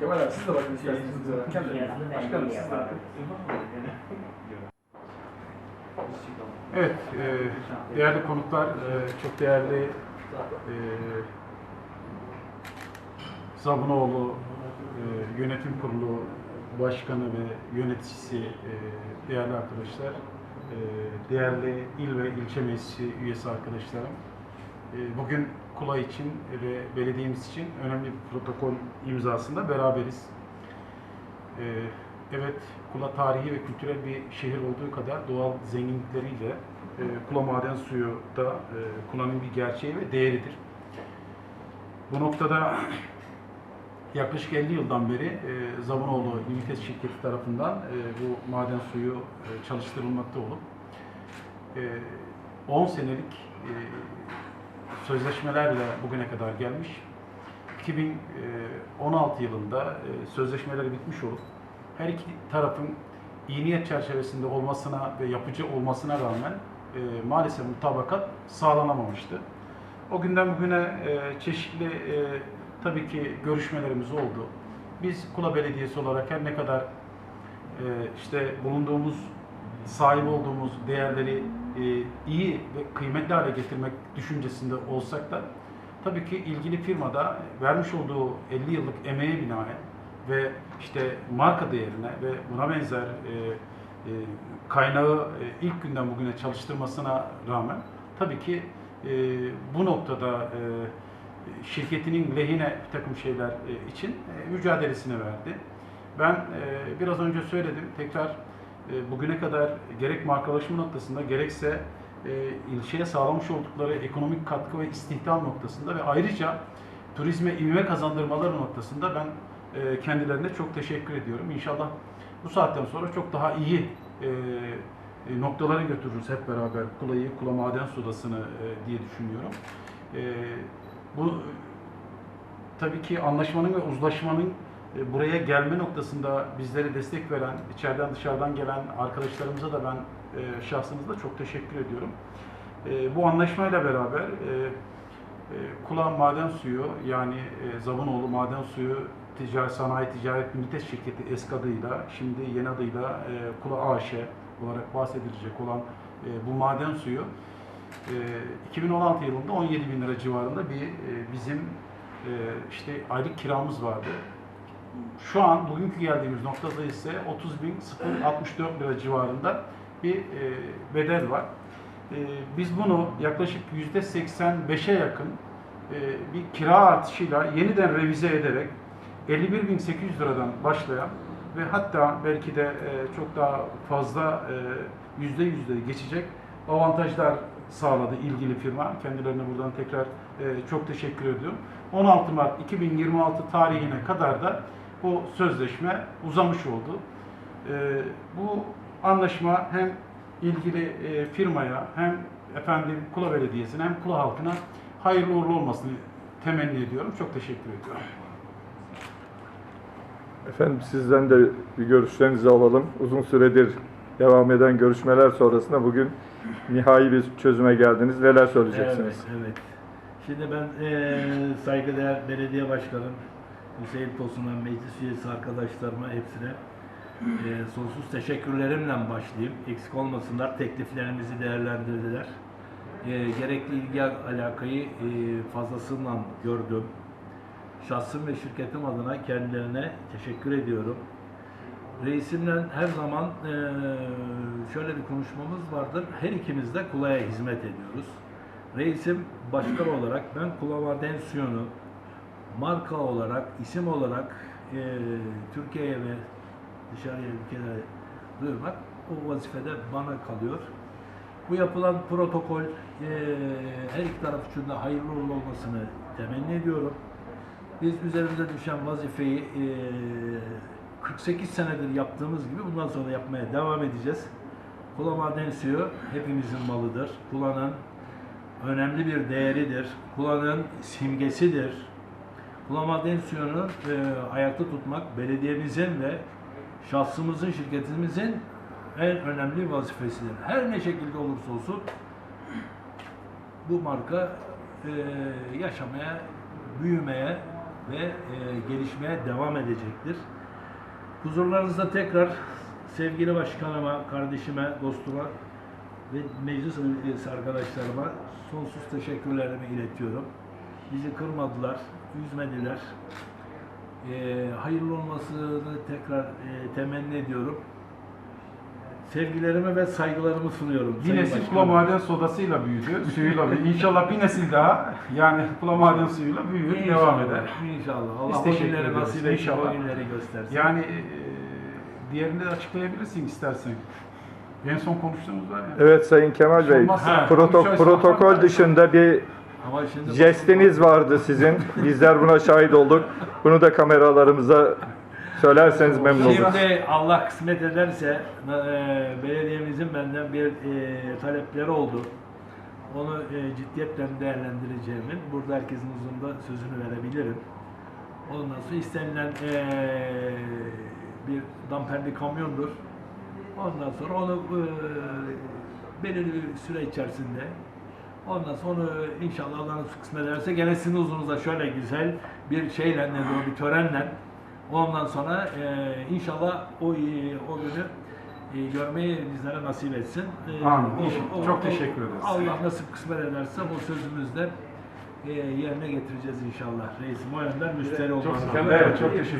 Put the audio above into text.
Kemal abi siz de bakın isterseniz. Başkanım siz de bakın. Evet, e, değerli konuklar, e, çok değerli e, Zabunoğlu e, Yönetim Kurulu Başkanı ve yöneticisi, e, değerli arkadaşlar, e, değerli il ve ilçe meclisi üyesi arkadaşlarım. E, bugün Kula için ve belediyemiz için önemli bir protokol imzasında beraberiz. E, evet, Kula tarihi ve kültürel bir şehir olduğu kadar doğal zenginlikleriyle e, Kula maden suyu da e, Kula'nın bir gerçeği ve değeridir. Bu noktada yaklaşık 50 yıldan beri e, Zabunoğlu Limited şirketi tarafından e, bu maden suyu çalıştırılmakta olup e, 10 senelik sözleşmelerle bugüne kadar gelmiş. 2016 yılında e, sözleşmeleri bitmiş olup her iki tarafın iyi niyet çerçevesinde olmasına ve yapıcı olmasına rağmen e, maalesef mutabakat sağlanamamıştı. O günden bugüne e, çeşitli e, tabii ki görüşmelerimiz oldu. Biz Kula Belediyesi olarak her ne kadar e, işte bulunduğumuz, sahip olduğumuz değerleri e, iyi ve kıymetli hale getirmek düşüncesinde olsak da tabii ki ilgili firmada vermiş olduğu 50 yıllık emeğe binaen ve işte marka değerine ve buna benzer e, e, kaynağı e, ilk günden bugüne çalıştırmasına rağmen tabii ki e, bu noktada e, şirketinin lehine bir takım şeyler e, için e, mücadelesini verdi. Ben e, biraz önce söyledim, tekrar e, bugüne kadar gerek markalaşma noktasında gerekse e, ilçeye sağlamış oldukları ekonomik katkı ve istihdam noktasında ve ayrıca turizme ivme kazandırmaları noktasında ben e, kendilerine çok teşekkür ediyorum. İnşallah bu saatten sonra çok daha iyi e, e, noktalara götürürüz hep beraber Kula'yı, Kula Maden Sodası'nı e, diye düşünüyorum. E, bu tabii ki anlaşmanın ve uzlaşmanın e, buraya gelme noktasında bizlere destek veren, içeriden dışarıdan gelen arkadaşlarımıza da ben e, şahsınızda çok teşekkür ediyorum. E, bu anlaşmayla beraber e, e, Kula Maden Suyu yani e, Zabunoğlu Maden Suyu Ticaret Sanayi Ticaret Limited Şirketi eski adıyla şimdi yeni adıyla e, Kula AŞ olarak bahsedilecek olan e, bu maden suyu e, 2016 yılında 17 bin lira civarında bir e, bizim e, işte aylık kiramız vardı. Şu an bugünkü geldiğimiz noktada ise 30 bin 64 lira civarında bir e, bedel var. E, biz bunu yaklaşık yüzde 85'e yakın e, bir kira artışıyla yeniden revize ederek 51.800 liradan başlayan ve hatta belki de e, çok daha fazla e, yüzde yüzde geçecek avantajlar sağladı ilgili firma. Kendilerine buradan tekrar e, çok teşekkür ediyorum. 16 Mart 2026 tarihine kadar da bu sözleşme uzamış oldu. E, bu anlaşma hem ilgili e, firmaya hem efendim Kula Belediyesi'ne hem Kula halkına hayırlı uğurlu olmasını temenni ediyorum. Çok teşekkür ediyorum. Efendim sizden de bir görüşlerinizi alalım. Uzun süredir devam eden görüşmeler sonrasında bugün nihai bir çözüme geldiniz. Neler söyleyeceksiniz? Evet, evet. Şimdi ben eee saygıdeğer belediye başkanım Hüseyin Tosun'dan meclis üyesi arkadaşlarıma hepsine eee, sonsuz teşekkürlerimle başlayayım. Eksik olmasınlar. Tekliflerimizi değerlendirdiler. Eee, gerekli ilgi alakayı eee, fazlasıyla gördüm. Şahsım ve şirketim adına kendilerine teşekkür ediyorum. Reisimle her zaman eee, şöyle bir konuşmamız vardır. Her ikimiz de kulaya hizmet ediyoruz. Reisim başkan olarak ben Kula Maden Suyu'nu marka olarak, isim olarak eee, Türkiye'ye ve dışarıya ülkelere duyurmak o vazifede bana kalıyor. Bu yapılan protokol eee, her iki taraf için de hayırlı olmasını temenni ediyorum. Biz üzerimize düşen vazifeyi eee, 48 senedir yaptığımız gibi bundan sonra yapmaya devam edeceğiz. Kula maden suyu hepimizin malıdır. Kula'nın önemli bir değeridir. Kula'nın simgesidir. Kula maden suyunu eee, ayakta tutmak belediyemizin ve şahsımızın, şirketimizin en önemli vazifesidir. Her ne şekilde olursa olsun bu marka eee, yaşamaya, büyümeye ve e, gelişmeye devam edecektir. Huzurlarınızda tekrar sevgili başkanıma, kardeşime, dostuma ve meclis üyesi arkadaşlarıma sonsuz teşekkürlerimi iletiyorum. Bizi kırmadılar, üzmediler. Ee, hayırlı olmasını tekrar e, temenni ediyorum. Sevgilerimi ve saygılarımı sunuyorum. Bir Sayın nesil Başkanım. Kula Maden sodasıyla büyüdü, suyuyla büyüdü. İnşallah bir nesil daha yani Kula Maden suyuyla büyür, devam İnşallah, eder. İnşallah. Biz Allah o teşekkür günleri ederiz. nasip etsin, İnşallah. o günleri göstersin. Yani e, diğerini de açıklayabilirsin istersen. En son konuştuğumuz var ya. Evet Sayın Kemal Bey, Olmazsa- proto- Konuşacağız. protokol dışında bir şimdi jestiniz vardı sizin. Bizler buna şahit olduk. Bunu da kameralarımıza söylerseniz memnun oluruz. Şimdi Allah kısmet ederse e, belediyemizin benden bir e, talepleri oldu. Onu e, ciddiyetle değerlendireceğimin burada herkesin huzurunda sözünü verebilirim. Ondan sonra istenilen e, bir damperli kamyondur. Ondan sonra onu e, belirli bir süre içerisinde Ondan sonra inşallah Allah nasip kısmet ederse gene sizin huzurunuza şöyle güzel bir şeyle, ne diyor, bir törenle ondan sonra e, inşallah o, e, o günü e, görmeyi bizlere nasip etsin. E, Amin. o- o- Çok o- teşekkür ederiz. Allah nasip kısmet ederse bu sözümüzde e, yerine getireceğiz inşallah. Reisim o yönden müşteri olmanız. Evet, çok teşekkür